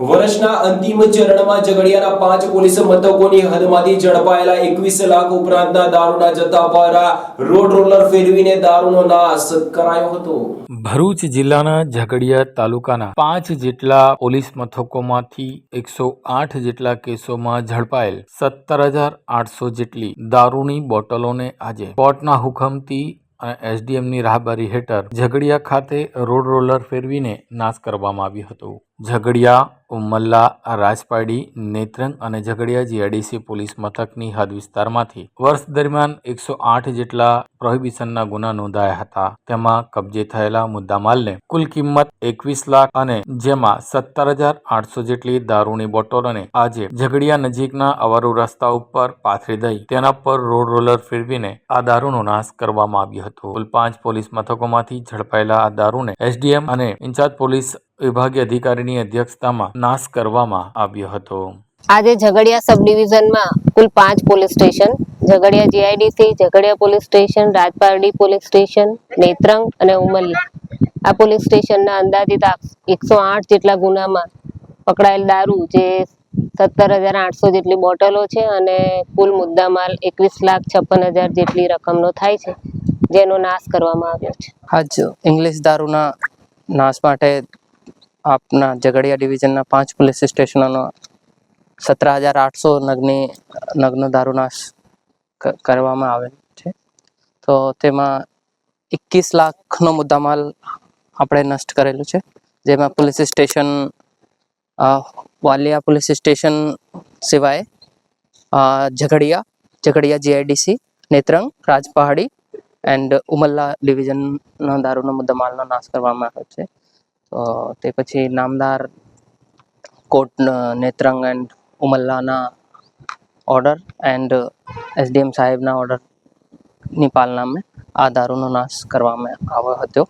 વર્ષના અંતિમ ચરણમાં ઝઘડિયાના પાંચ પોલીસ મથકોની હદમાંથી ઝડપાયેલા એકવીસ લાખ ઉપરાંતના દારૂના જથ્થા પર રોડ રોલર ફેરવીને દારૂનો નાશ કરાયો હતો. ભરૂચ જિલ્લાના ઝઘડિયા તાલુકાના પાંચ જેટલા પોલીસ મથકોમાંથી એકસો આઠ જેટલા કેસોમાં ઝડપાયેલ સત્તર હજાર આઠસો જેટલી દારૂની બોટલોને આજે કોર્ટના હુકમથી અને એસડીએમની રાહબરી હેઠળ ઝઘડિયા ખાતે રોડ રોલર ફેરવીને નાશ કરવામાં આવ્યું હતું. ઝઘડિયા, ઉમલ્લા રાજપાડી નેત્રંગ અને ઝઘડિયા જીઆઈડીસી પોલીસ મથકની હદ વિસ્તારમાંથી વર્ષ દરમિયાન એકસો આઠ જેટલા પ્રોહિબિશનના ગુના નોંધાયા હતા. તેમાં કબજે થયેલા મુદ્દામાલને કુલ કિંમત એકવીસ લાખ અને જેમાં સત્તર હજાર આઠસો જેટલી દારૂની બોટલોને આજે ઝઘડિયા નજીકના અવારુ રસ્તા ઉપર પાથરી દઈ તેના પર રોડ રોલર ફેરવીને આ દારૂનો નાશ કરવામાં આવ્યો હતો. કુલ પાંચ પોલીસ મથકોમાંથી ઝડપાયેલા આ દારૂને એસડીએમ અને ઇન્ચાર્જ પોલીસ વિભાગીય અધિકારીની અધ્યક્ષતામાં નાશ કરવામાં આવ્યો હતો. આજે ઝઘડિયા સબ ડિવિઝનમાં કુલ પાંચ police station Jhagadia GIDC Jhagadia police station Rajpardi police station Netrang અને ઉમરલી આ પોલીસ સ્ટેશનના અંદાજિત એકસો આઠ જેટલા ગુનામાં પકડાયેલ દારૂ જે સત્તર હજાર આઠસો જેટલી બોટલો છે અને કુલ મુદ્દામાલ એકવીસ લાખ છપ્પન હજાર જેટલી રકમનો થાય છે જેનો નાશ કરવામાં આવ્યો છે. આજ ઇંગ્લિશ દારૂના નાશ માટે આપના ઝઘડિયા ડિવિઝનના પાંચ પોલીસ સ્ટેશનોનો સત્તર હજાર આઠસો નગની, નગ્નો દારૂ નાશ ક- કરવામાં આવેલ છે. તો તેમાં એકવીસ લાખનો મુદ્દામાલ આપણે નષ્ટ કરેલું છે. જેમાં police station Valia police station સિવાય ઝઘડિયા ઝઘડિયા જીઆઈડીસી, નેત્રંગ, રાજપહાડી એન્ડ ઉમલ્લા ડિવિઝનના દારૂનો મુદ્દામાલનો નાશ કરવામાં આવ્યો છે. તો પછી નામદાર કોટ નેત્રંગ એન્ડ ઉમલ્લાના ઓર્ડર એન્ડ એસડીએમ સાહેબના ઓર્ડરની પાલનામાં આ દારૂનો નાશ કરવામાં આવ્યો હતો.